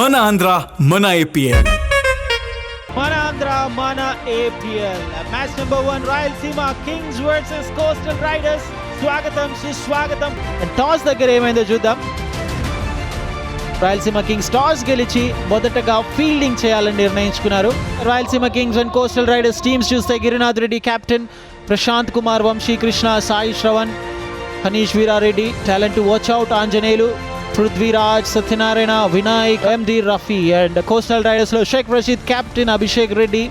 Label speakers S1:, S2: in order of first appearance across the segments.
S1: మన ఆంధ్ర మన ఏపీఎల్
S2: మన ఆంధ్ర మన APL match number one Rayalaseema Kings versus Coastal Riders స్వాగతం సుస్వాగతం. టాస్ దగ్గర ఏమైందో చూద్దాం. రాయలసీమ కింగ్స్ టాస్ గెలిచి మొదటగా ఫీల్డింగ్ చేయాలని నిర్ణయించుకున్నారు. Rayalaseema Kings and Coastal Riders teams చూస్తే Girinath Reddy captain Prashant Kumar Vamsi Krishna Sai Shravan Hanish Veerareddy talent to watch out Anjaneyulu Prithviraj Satyanarayana Vinayak MD Rafi and Coastal రైడర్స్లో Sheikh Rasheed captain Abhishek Reddy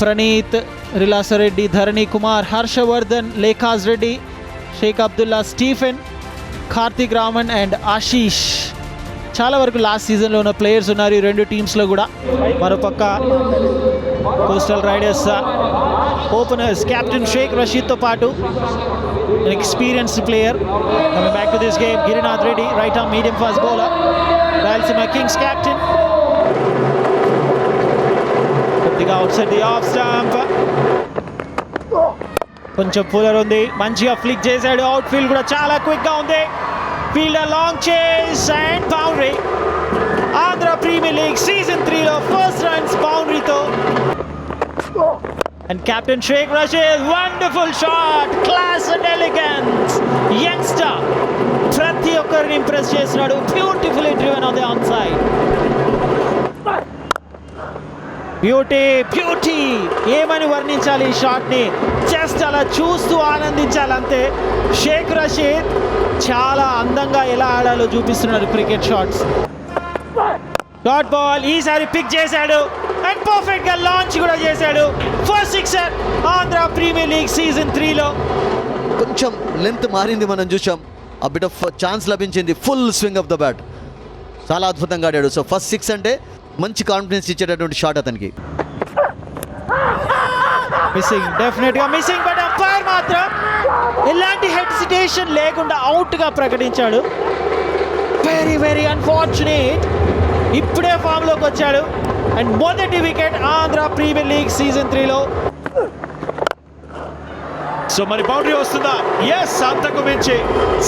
S2: Praneeth రిలాసరెడ్డి Dharani Kumar Harshavardhan Lekhaj Reddy Sheikh Abdullah Stephen Karthik Raman and Ashish. చాలా వరకు last సీజన్లో ఉన్న players ఉన్నారు ఈ రెండు టీమ్స్లో కూడా. మరోపక్క Coastal Riders openers captain Sheikh రషీద్తో పాటు an experienced player coming back to this game Girinath Reddy right arm medium fast bowler Rayalaseema Kings captain. కొద్దిగా outside the off stump కొంచెం పూలర్ ఉంది. మంచిగా ఫ్లిక్ చేశాడు. అవుట్ ఫీల్డ్ కూడా చాలా క్విక్గా ఉంది. Fielder long chase and boundary Andhra premier league season త్రీలో ఫస్ట్ రన్స్ బౌండరీతో and Captain Sheikh Rasheed wonderful shot class and elegance, youngster. ప్రతి ఒక్కరిని ఇంప్రెస్ చేసినాడు beautifully driven on the on side beauty beauty ఏమని వర్ణించాలి ఈ షాట్ని జస్ట్ అలా చూస్తూ ఆనందించాలి అంతే. షేక్ రషీద్ చాలా అందంగా ఎలా ఆడాలో చూపిస్తున్నారు క్రికెట్ షాట్స్ డాట్ బాల్ ఈసారి పిక్ చేశాడు. అండ్ పర్ఫెక్ట్గా లాంచ్ కూడా చేశాడు. First sixer Andhra premier league season త్రీలో
S3: కొంచెం లెంత్ మారింది మనం చూసాం. ఆ బిట్ ఆఫ్ ఛాన్స్ లభించింది. Full swing off the bat చాలా అద్భుతంగా ఆడాడు. సో ఫస్ట్ సిక్స్ అంటే మంచి కాన్ఫిడెన్స్ ఇచ్చేటటువంటి షాట్ అతనికి.
S2: మిస్సింగ్ డెఫినెట్గా మిస్సింగ్ బట్ అంపైర్ మాత్రం ఎలాంటి హెసిటేషన్ లేకుండా అవుట్గా ప్రకటించాడు. వెరీ వెరీ అన్ఫార్చునేట్ ఇప్పుడే ఫామ్లోకి వచ్చాడు. అండ్ మొదటి wicket Andhra premier league season త్రీలో.
S4: సో మరి బౌండరీ వస్తుందా? ఎస్ అంతకు మించి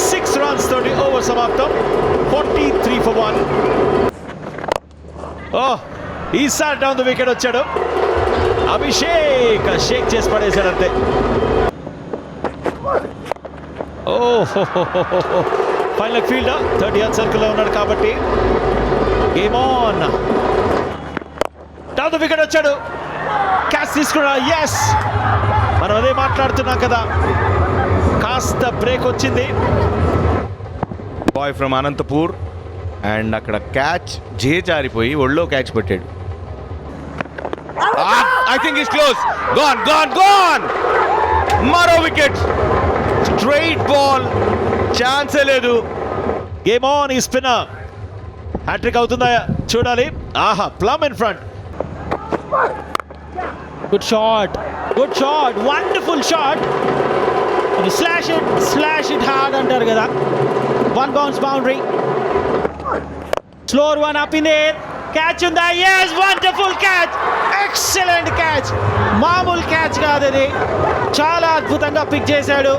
S4: సిక్స్ రన్స్ తోటి ఓవర్ సమాప్తం. ఫార్టీ త్రీ ఫర్ వన్ ఓ ఈసారి డౌన్ ద వికెట్ వచ్చాడు. అభిషేక్ షేక్ చేసి పడేశాడు అంతే ఓ ఫైనల్ ఫీల్డ్ థర్టీ ఆన్ సర్కిల్లో ఉన్నాడు కాబట్టి. గేమ్ ఆన్ డౌన్ వికెట్ వచ్చాడు. క్యాచ్ తీసుకున్నా ఎస్ మనం అదే మాట్లాడుతున్నాం కదా. కాస్త బ్రేక్ వచ్చింది.
S5: బాయ్ ఫ్రమ్ అనంతపూర్ అండ్ అక్కడ క్యాచ్ జే జారిపోయి ఒళ్ళో క్యాచ్ పెట్టాడు. I think is close gone gone gone మరో వికెట్ స్ట్రైట్ బాల్ ఛాన్సే లేదు.
S4: గేమ్ ఆన్ ఈ స్పిన్నర్ హ్యాట్రిక్ అవుతుందా? చూడాలి. ఆహా plum in front
S2: good shot good shot wonderful shot slash it slash it hard అంటారు కదా. One bounce boundary slower one up in air catch ఉందా? Yes wonderful catch excellent catch మామూలు catch కాదు అది చాలా అద్భుతంగా పిక్ చేశాడు.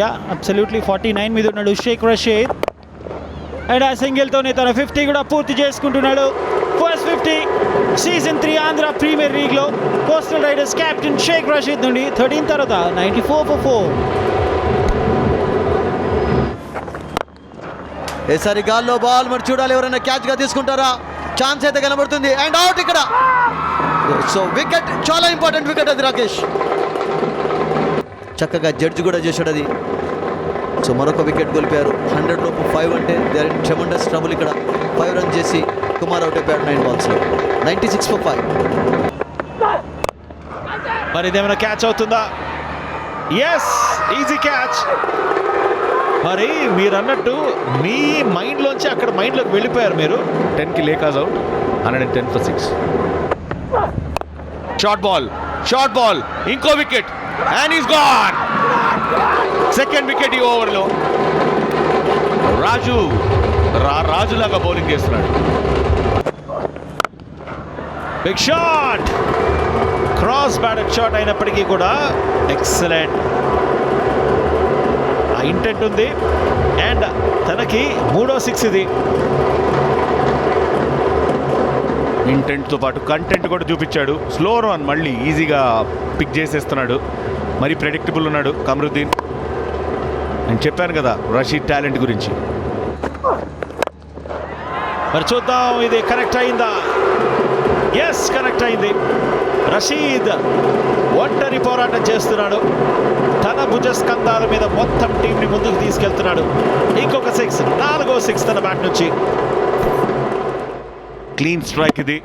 S2: యా అబ్సల్యూట్లీ ఫార్టీ నైన్ మీద ఉన్నాడు షేక్ రషీద్ అండ్ ఆ సింగిల్తోనే తన ఫిఫ్టీ కూడా పూర్తి చేసుకుంటున్నాడు. First fifty season three Andhra premier లీగ్లో coastal riders captain Shaik Rasheed నుండి థర్టీన్ తర్వాత నైంటీ ఫోర్ ఫోర్ ఫోర్.
S3: ఈసారి గాల్లో బాల్ మరి చూడాలి ఎవరైనా క్యాచ్గా తీసుకుంటారా? ఛాన్స్ అయితే కనబడుతుంది. అండ్ అవుట్ ఇక్కడ. సో వికెట్ చాలా ఇంపార్టెంట్ వికెట్ అది రాకేష్. చక్కగా జడ్జి కూడా చేశాడు అది. సో మరొక వికెట్ కోల్పోయారు. హండ్రెడ్ లోపు ఫైవ్ అంటే they are in tremendous trouble ఇక్కడ. ఫైవ్ రన్ చేసి కుమార్ అవుట్ అయిపోయాడు నైన్ బాల్స్లో నైంటీ సిక్స్ ఫర్ ఫైవ్
S4: మరి ఇదేమైనా క్యాచ్ అవుతుందా? ఎస్ ఈజీ క్యాచ్ మరి మీరు అన్నట్టు మీ మైండ్లోంచి అక్కడ మైండ్లోకి వెళ్ళిపోయారు మీరు.
S5: టెన్కి లేకాజ్ out hundred and ten for six short ball short ball ఇంకో wicket and is gone second wicket ఈ ఓవర్లో రాజు రా రాజులాగా బౌలింగ్ చేస్తున్నాడు.
S4: Big shot cross batted shot అయినప్పటికీ కూడా ఎక్సలెంట్ ఆ ఇంటెంట్ ఉంది. అండ్ తనకి మూడో సిక్స్ ఇది.
S5: ఇంటెంట్తో పాటు కంటెంట్ కూడా చూపించాడు. స్లో రన్ మళ్ళీ ఈజీగా పిక్ చేసేస్తున్నాడు. మరి ప్రెడిక్టబుల్ ఉన్నాడు కమరుద్దీన్. నేను చెప్పాను కదా రషీద్ టాలెంట్ గురించి.
S4: మరి చూద్దాం ఇది కనెక్ట్ అయిందా? ఎస్ కనెక్ట్ అయింది. రషీద్ ఒంటరి పోరాటం చేస్తున్నాడు. తన భుజస్కంధాల మీద మొత్తం టీంని ముందుకు తీసుకెళ్తున్నాడు. ఇంకొక సిక్స్ నాలుగో సిక్స్ తన బ్యాట్ నుంచి.
S5: క్లీన్ స్ట్రైక్ ఇది.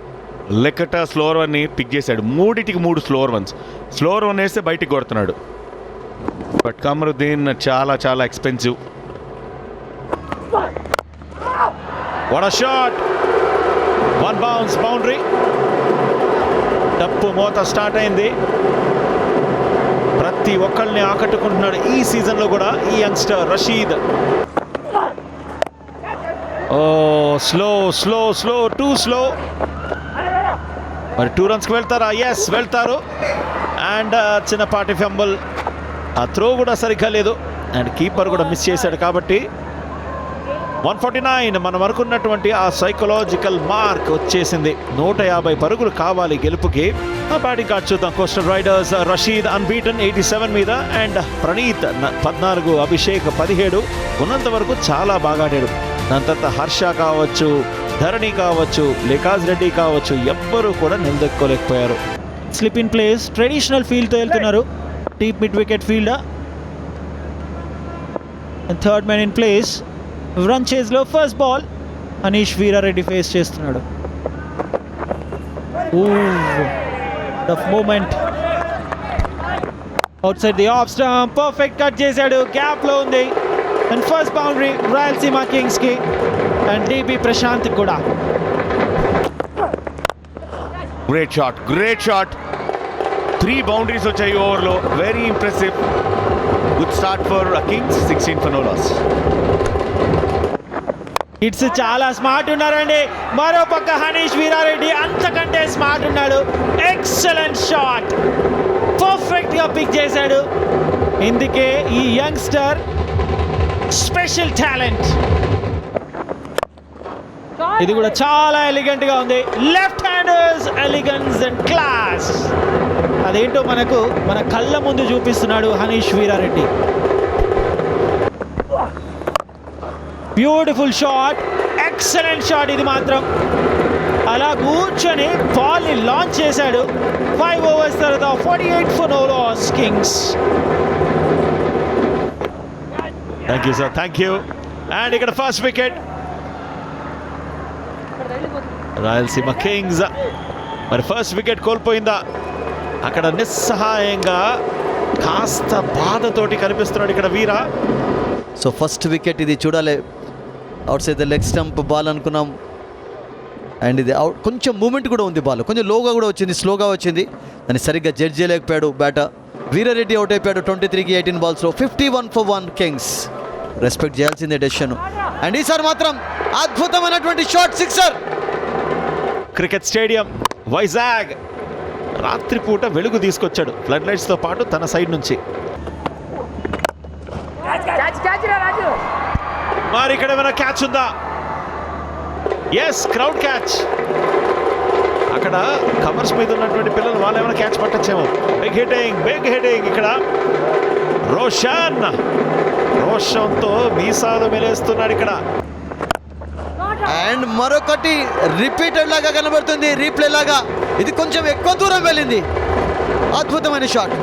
S5: లెక్కట స్లోర్ వన్ని పిక్ చేశాడు. మూడిటికి మూడు స్లోర్ వన్స్ స్లోర్ వన్ వేస్తే బయటికి కొడుతున్నాడు. బట్ కమరుద్దీన్ చాలా చాలా ఎక్స్పెన్సివ్
S4: వడ షాట్ వన్ బౌన్స్ బౌండరీ డప్పు మోత స్టార్ట్ అయింది. ప్రతి ఒక్కళ్ళని ఆకట్టుకుంటున్నాడు ఈ సీజన్లో కూడా ఈ యంగ్స్టర్ రషీద్. ఓ slow slow slow too slow. మరి టూ రన్స్కి వెళ్తారా? ఎస్ వెళ్తారు. అండ్ చిన్నపాటి ఫెంబల్. ఆ త్రో కూడా సరిగ్గా లేదు. అండ్ కీపర్ కూడా మిస్ చేశాడు కాబట్టి వన్ ఫార్టీ నైన్ మన వరకు ఉన్నటువంటి ఆ సైకలాజికల్ మార్క్ వచ్చేసింది. నూట యాభై పరుగులు కావాలి గెలుపుకి. ఆ బ్యాటింగ్ కార్డ్ చూద్దాం. Coastal riders Rasheed unbeaten eighty seven మీద అండ్ ప్రణీత్ uh, పద్నాలుగు అభిషేక్ పదిహేడు. ఉన్నంత వరకు చాలా బాగా ఆడాడు. దాని తర్వాత హర్ష కావచ్చు ధరణి కావచ్చు లేకాజ్ రెడ్డి కావచ్చు ఎవ్వరూ కూడా నిలదొక్కోలేకపోయారు.
S2: స్లిప్ ఇన్ ప్లేస్ ట్రెడిషనల్ ఫీల్డ్తో వెళ్తున్నారు. Deep mid wicket field and third man in place run చేజ్లో first ball Anish Veerareddy face చేస్తున్నాడు. Tough moment outside the off stump perfect cut చేశాడు గ్యాప్లో ఉంది. అండ్ ఫస్ట్ బౌండరీ రాయలసీమ కింగ్స్కి. అండ్ డిబి ప్రశాంత్ కూడా.
S5: Great shot great shot three boundaries వచ్చాయి ఓవర్లో very impressive good start for kings sixteen for no loss
S2: it's చాలా smart ఉన్నారండి. మరో పక్క హనీష్ వీరారెడ్డి అంతకంటే స్మార్ట్ ఉన్నాడు. Excellent shot. పర్ఫెక్ట్గా పిక్ చేశాడు. ఇందుకే ఈ యంగ్స్టర్ స్పెషల్ టాలెంట్. ఇది కూడా చాలా ఎలిగెంట్గా ఉంది. Left handers elegance and class. అదేంటో మనకు మన కళ్ళ ముందు చూపిస్తున్నాడు Hanish Veerareddy. Beautiful shot excellent shot ఇది మాత్రం. అలా కూర్చొని బాల్ని లాంచ్ చేశాడు. ఫైవ్ ఓవర్స్ తర్వాత forty eight for no loss kings
S4: thank you sir thank you and ఇక్కడ ఫస్ట్ వికెట్ రాయలసీమ కింగ్స్ మరి ఫస్ట్ వికెట్ కోల్పోయిందా? అక్కడ నిస్సహాయంగా కాస్త బాధతోటి కనిపిస్తున్నాడు ఇక్కడ వీరా.
S3: సో ఫస్ట్ వికెట్ ఇది చూడాలి. Outside the leg stump ball అనుకున్నాం. అండ్ ఇది అవుట్ కొంచెం మూమెంట్ కూడా ఉంది బాల్ కొంచెం లోగా కూడా వచ్చింది స్లోగా వచ్చింది. దాన్ని సరిగ్గా జడ్జ్ చేయలేకపోయాడు బ్యాటర్ వీరారెడ్డి అవుట్ అయిపోయాడు ట్వంటీ త్రీకి eighteen బాల్స్లో fifty one for one kings respect చేయాల్సిందే డెసిషన్ అండ్ ఈసారి మాత్రం అద్భుతమైనటువంటి shot sixer
S4: cricket stadium Vizag రాత్రిపూట వెలుగు తీసుకొచ్చాడు. ఫ్లడ్ లైట్స్తో పాటు తన సైడ్ నుంచి
S6: క్యాచ్ క్యాచ్ రా రాజు
S4: మరి ఇక్కడ ఏమైనా క్యాచ్ ఉందా? ఎస్ క్రౌడ్ క్యాచ్ అక్కడ కవర్స్ మీద ఉన్నటువంటి పిల్లలు వాళ్ళు ఏమైనా క్యాచ్ పట్టచ్చేమో. బిగ్ హిట్టింగ్ బిగ్ హిట్టింగ్ ఇక్కడ. రోషన్! రోషన్తో మీసాలు మెలేస్తున్నాడు ఇక్కడ.
S3: అండ్ మరొకటి రిపీటెడ్ లాగా కనబడుతుంది రీప్లే లాగా. ఇది కొంచెం ఎక్కువ దూరం వెళ్ళింది. అద్భుతమైన షాట్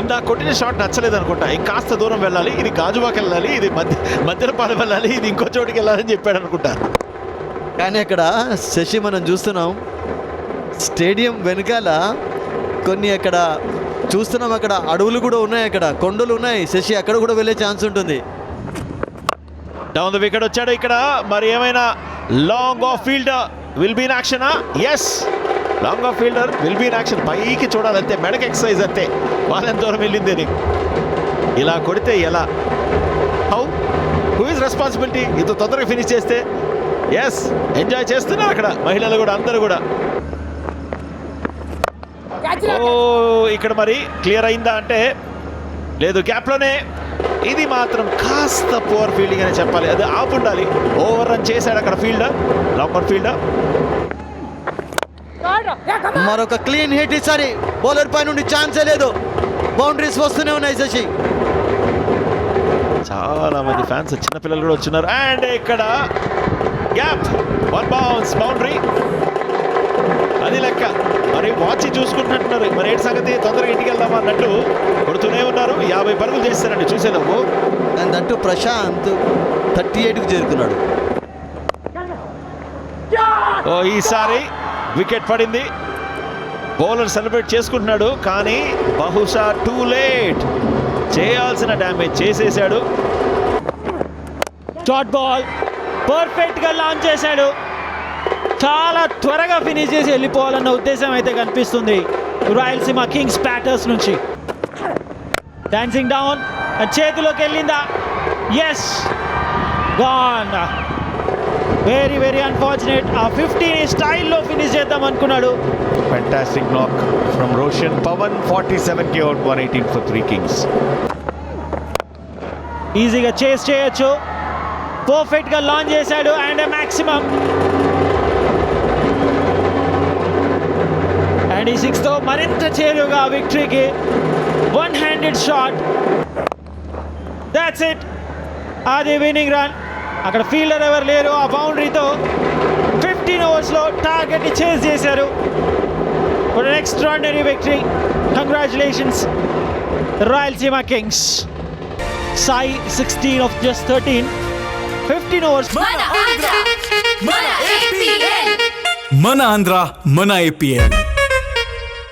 S4: ఇందా కొట్టిన షాట్ నచ్చలేదు అనుకుంటా. ఇంకాస్త దూరం వెళ్ళాలి ఇది గాజువాకి వెళ్ళాలి ఇది మధ్య మధ్యలపాలెం వెళ్ళాలి ఇది ఇంకో చోటికి వెళ్ళాలని చెప్పాడు అనుకుంటా.
S3: కానీ అక్కడ శశి మనం చూస్తున్నాం స్టేడియం వెనకాల కొన్ని అక్కడ చూస్తున్నాం అక్కడ అడవులు కూడా ఉన్నాయి అక్కడ కొండలు ఉన్నాయి. శశి అక్కడ కూడా వెళ్ళే ఛాన్స్ ఉంటుంది.
S4: డౌన్ ద వికెట్ వచ్చాడు ఇక్కడ. మరి ఏమైనా long off fielder will be in action yes long off fielder will be action పైకి చూడాలంతే మెడక్ ఎక్సర్సైజ్ అంతే. వాళ్ళు ఎంత దూరం వెళ్ళింది అని ఇలా కొడితే ఎలా? హౌ హూ ఇస్ రెస్పాన్సిబిలిటీ ఇంత తొందరగా ఫినిష్ చేస్తే? ఎస్ ఎంజాయ్ చేస్తున్నారు అక్కడ. మహిళలు కూడా అందరూ కూడా. ఓ ఇక్కడ మరి క్లియర్ అయిందా అంటే? లేదు గ్యాప్లోనే ఇది మాత్రం కాస్త పువర్ ఫీల్డింగ్ అని చెప్పాలి. అది ఆపు ఉండాలి. ఓవర్ రన్ చేశాడు అక్కడ ఫీల్డర్ లాంబర్ ఫీల్డర్
S3: మరొక క్లీన్ హిట్ ఈసారి. బౌలర్ పై నుండి ఛాన్సే లేదు. బౌండరీస్ వస్తూనే ఉన్నాయి శశి.
S4: చాలా మంది ఫ్యాన్స్ చిన్న పిల్లలు కూడా వచ్చినారు. అండ్ ఇక్కడ గ్యాప్ వన్ బౌన్స్ బౌండరీ అది లెక్క. మరి వాచ్ చూసుకుంటున్నట్టున్నారు. మరి ఏంటి సంగతి? తొందరగా ఇంటికి వెళ్దామా అన్నట్టు కొడుతూనే ఉన్నారు. యాభై పరుగులు చేస్తారండి
S3: అండ్ దట్టు ప్రశాంత్ థర్టీ ఎయిట్కి చేరుకున్నాడు.
S4: ఓ ఈసారి వికెట్ పడింది. బౌలర్ సెలబ్రేట్ చేసుకుంటున్నాడు కానీ బహుశా టూ లేట్. చేయాల్సిన డ్యామేజ్ చేసేసాడు.
S2: షార్ట్ బాల్ పర్ఫెక్ట్గా లాంచ్ చేశాడు. చాలా త్వరగా ఫినిష్ చేసి వెళ్ళిపోవాలన్న ఉద్దేశం అయితే కనిపిస్తుంది రాయలసీమ కింగ్స్ బ్యాటర్స్ నుంచి. డాన్సింగ్ డౌన్ చేతిలోకి వెళ్ళిందా? Yes gone very very unfortunate ఆ ఫిఫ్టీన్ స్టైల్లో ఫినిష్ చేద్దాం అనుకున్నాడు.
S5: Fantastic knock from Roshan Pawan forty సెవెన్కి out one eighteen for three kings
S2: ఈజీగా చేస్ చేయొచ్చు. పర్ఫెక్ట్గా లాంచ్ చేశాడు అండ్ మ్యాక్సిమం అండ్ ఈ సిక్స్తో మరింత చేరుగా విక్టరీకి one handed shot that's it అది విన్నింగ్ రన్ అక్కడ ఫీల్డర్ ఎవరు లేరు. ఆ బౌండరీతో ఫిఫ్టీన్ ఓవర్స్లో టార్గెట్ని చేజ్ చేశారు. Extraordinary victory congratulations Rayalaseema kings Sai sixteen off just thirteen fifteen overs
S7: మన ఆంధ్ర మన ఏపీఎల్
S1: మన ఆంధ్ర మన ఏపీఎల్